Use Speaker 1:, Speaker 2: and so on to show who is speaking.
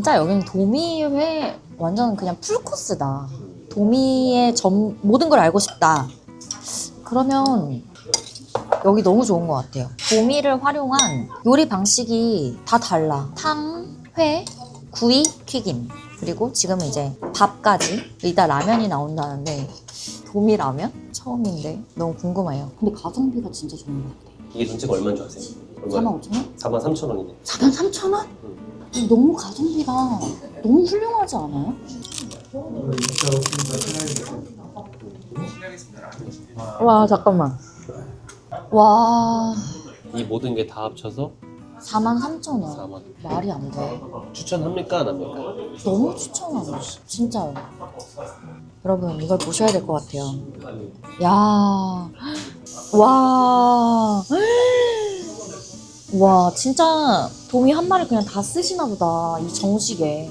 Speaker 1: 진짜 여기는 도미회 완전 그냥 풀코스다. 도미의 점 모든 걸 알고 싶다. 그러면 여기 너무 좋은 것 같아요. 도미를 활용한 요리 방식이 다 달라. 탕, 회, 구이, 튀김. 그리고 지금은 이제 밥까지. 이따 라면이 나온다는데 도미 라면? 처음인데 너무 궁금해요. 근데 가성비가 진짜 좋은 것 같아요.
Speaker 2: 이게 전체가 얼마인 줄 아세요?
Speaker 1: 4만 5천 원?
Speaker 2: 4만 3천 원이네.
Speaker 1: 4만 3천 원? 너무 가성비가 너무 훌륭하지 않아요? 와 잠깐만 와
Speaker 2: 이 모든 게 다 합쳐서
Speaker 1: 4만 3천 원
Speaker 2: 4만.
Speaker 1: 말이 안 돼.
Speaker 2: 추천합니까 안 합니까?
Speaker 1: 너무 추천하고 진짜요. 여러분 이걸 보셔야 될 것 같아요. 야, 와, 와 진짜 도미 한 마리 그냥 다 쓰시나 보다 이 정식에.